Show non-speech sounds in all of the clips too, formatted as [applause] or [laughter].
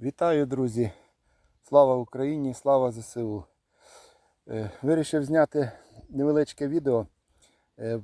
Вітаю, друзі! Слава Україні, слава ЗСУ. Е, Вирішив зняти невеличке відео. Е,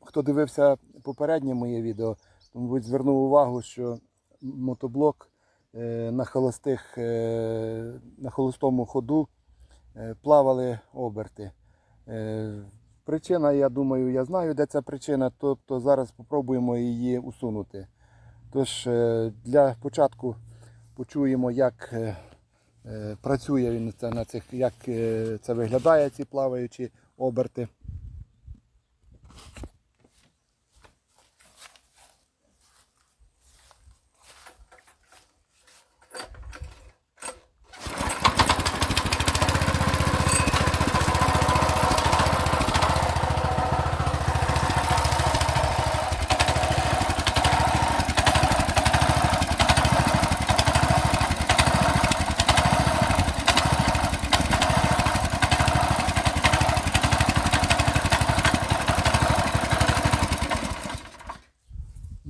Хто дивився попереднє моє відео, мабуть, звернув увагу, що мотоблок е, на, холостих, на холостому ходу плавали оберти. Причина, я думаю, я знаю, де ця причина, тобто зараз спробуємо її усунути. Тож для початку почуємо, як е, е, працює він на цих, як е, це виглядає, ці плаваючі оберти.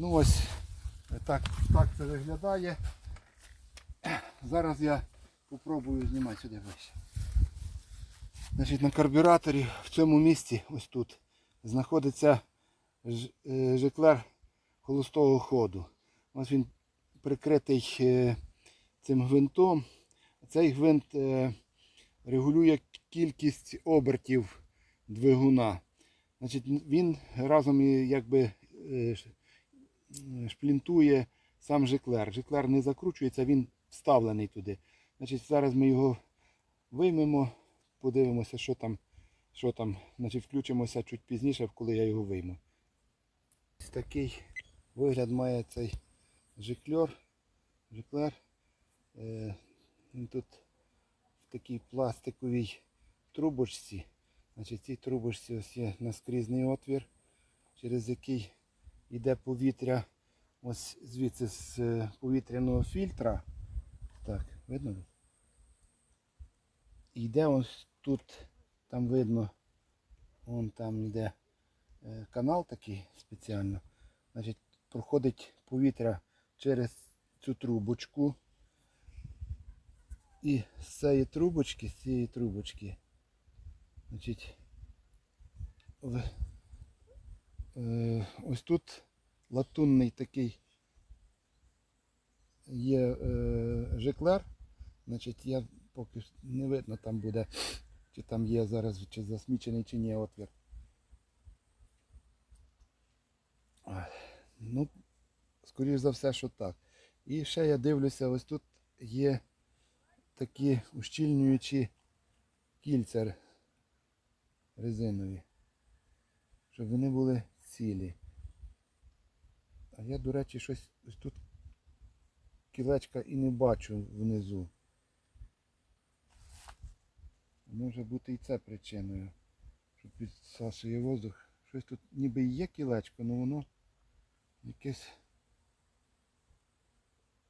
Ну ось так, так це виглядає. Зараз я спробую знімати сюди вище. Значить, на карбюраторі в цьому місці, ось тут, знаходиться ж- е, жиклер холостого ходу. Ось він прикритий е, цим гвинтом. Цей гвинт е, регулює кількість обертів двигуна. Значить, він разом якби шплінтує сам жиклер. Жиклер не закручується, він вставлений туди. Значить, зараз ми його виймемо, подивимося, що там. Що там, значить, включимося чуть пізніше, коли я його вийму. Такий вигляд має цей жиклер. жиклер. Е, він тут в такій пластиковій трубочці. Значить, в цій трубочці ось є наскрізний отвір, через який йде повітря ось звідси з е, повітряного фільтра. Так, видно? І йде ось тут, там видно, вон там йде е, канал такий спеціально. Значить, проходить повітря через цю трубочку. І з цієї трубочки, з цієї трубочки, значить, е, ось тут латунний такий є е, жиклер. Значить, я поки не видно там буде, чи там є зараз, чи засмічений, чи ні отвір. Ну, скоріш за все, що так. І ще я дивлюся, ось тут є такі ущільнюючі кільця резинові, щоб вони були цілі. А я, до речі, щось ось тут кілечка і не бачу внизу. Може бути і це причиною, що підсасує воздух. Щось тут ніби є кілечко, але воно якесь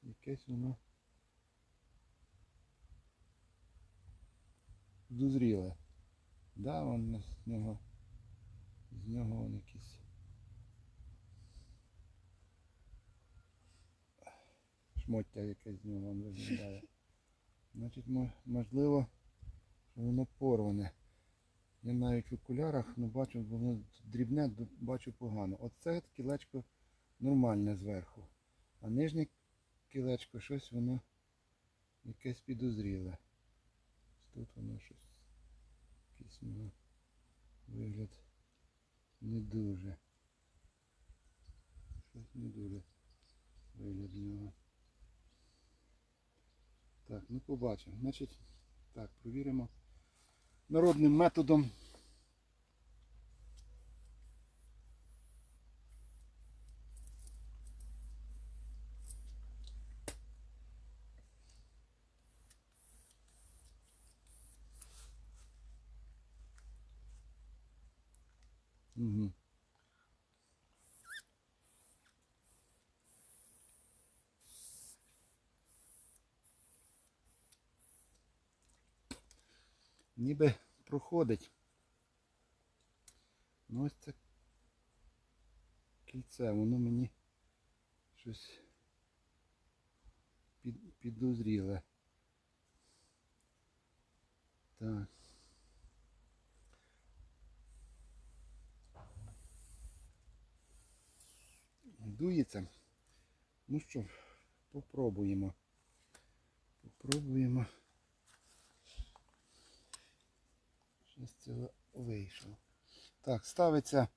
якесь воно дозріле. Да, вон з нього з нього вон якийсь шмоття якесь з нього виглядає. Значить, можливо, що воно порване. Я навіть в окулярах не бачу, бо воно дрібне, бачу погано. Оце кілечко нормальне зверху. А нижнє кілечко щось воно якесь підозріле. Тут воно щось якийсь в нього вигляд не дуже. Щось не дуже вигляд нього. Так, ну побачимо. Значить, так, провіримо народним методом. Ніби проходить. Ну ось це кільце, воно мені щось під, підозріле. Так. Дується. Ну що, попробуємо. Попробуємо. З цього вийшло. Так, ставиться,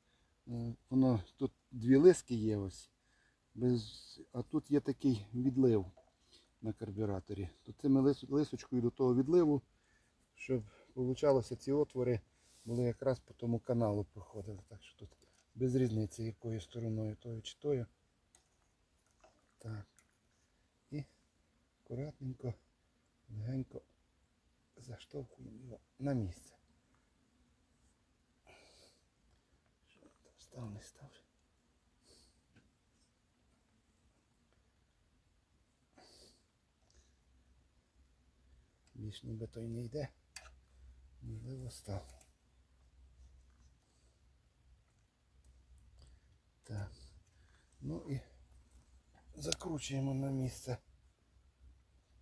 воно тут дві лиски є ось. Без, а тут є такий відлив на карбюраторі. То цими лис- лисочкою до того відливу, щоб получалося ці отвори були якраз по тому каналу проходили. Так що тут без різниці якою стороною, тою чи тою. Так. І акуратненько, легенько заштовхуємо його на місце. Що він там став, не став. Більш ніби той не йде. Можливо став. Так. Ну і закручуємо на місце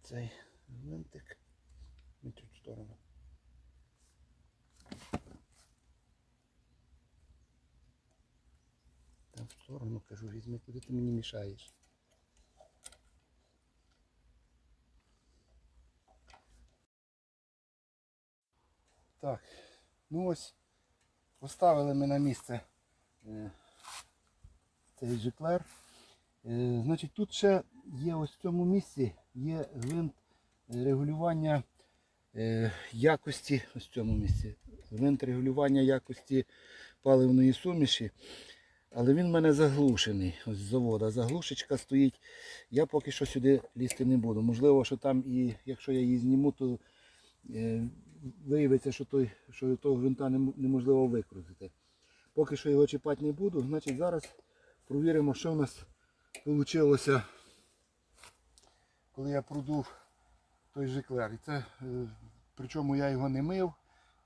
цей гвинтик. На цю сторону. Там в сторону кажу, візьми, куди ти мені мішаєш. Так, ну ось поставили ми на місце е, цей жиклер. Е, значить, тут ще є ось в цьому місці є гвинт регулювання е, якості, ось в цьому місці, гвинт регулювання якості паливної суміші. Але він в мене заглушений. Ось з завода. Заглушечка стоїть. Я поки що сюди лізти не буду. Можливо, що там і якщо я її зніму, то е, виявиться, що, той, що того гвинта неможливо викрутити. Поки що його чіпати не буду, значить зараз провіримо, що в нас вийшло, коли я продув той жиклер. І це, е, причому я його не мив,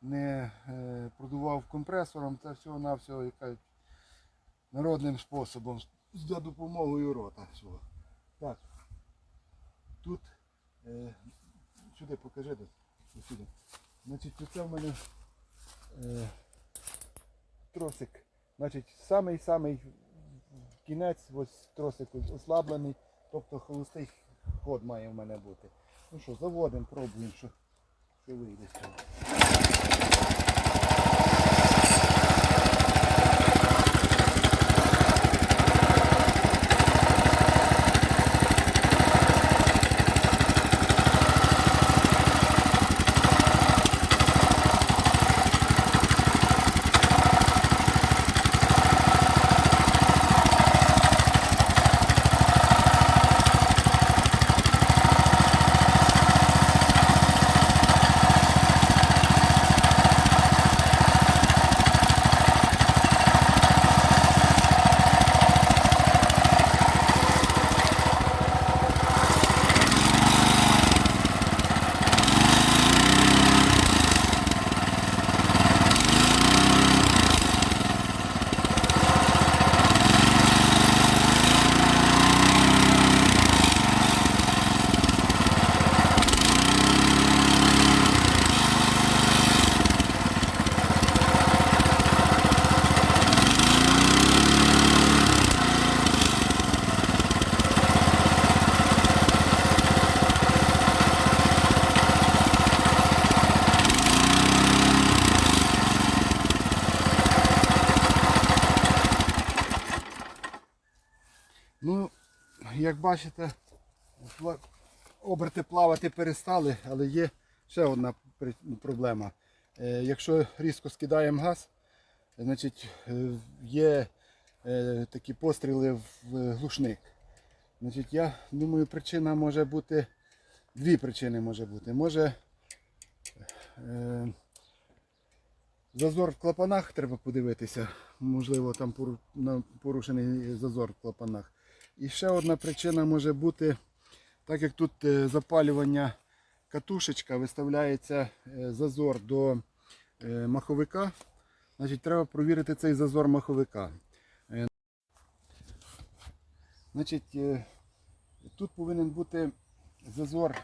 не е, продував компресором, це всього-навсього яка народним способом, за допомогою рота свого. Так. Тут е, сюди покажи десь. Сюди. Значить, це в мене е, тросик. Значить, самий-самий кінець, ось тросик ослаблений, тобто холостий ход має в мене бути. Ну що, заводимо, пробуємо, що, що вийде з цього. Ну, як бачите, оберти плавати перестали, але є ще одна проблема. Е, Якщо різко скидаємо газ, значить е, є е, такі постріли в глушник. Значить, я думаю, причина може бути, дві причини може бути. Може зазор в клапанах треба подивитися. Можливо, там порушений зазор в клапанах. І ще одна причина може бути, так як тут е, запалювання катушечка, виставляється е, зазор до е, маховика, значить треба провірити цей зазор маховика. Значить, тут повинен бути зазор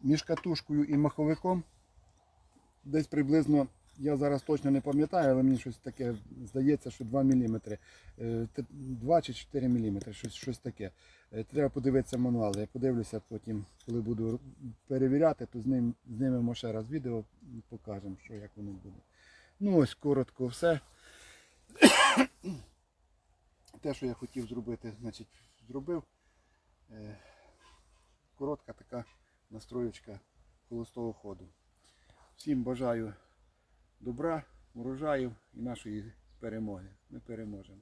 між катушкою і маховиком. Десь приблизно, я зараз точно не пам'ятаю, але мені щось таке здається, що 2 мм. 2 чи 4 мм, щось, щось таке. Е, Треба подивитися мануал. Я подивлюся потім, коли буду перевіряти, то з ним знімемо ще раз відео покажемо, що як воно буде. Ну ось коротко все. [coughs] Те, що я хотів зробити, значить, зробив. Е, Коротка така настроєчка холостого ходу. Всім бажаю добра, урожаю і нашої перемоги. Ми переможемо.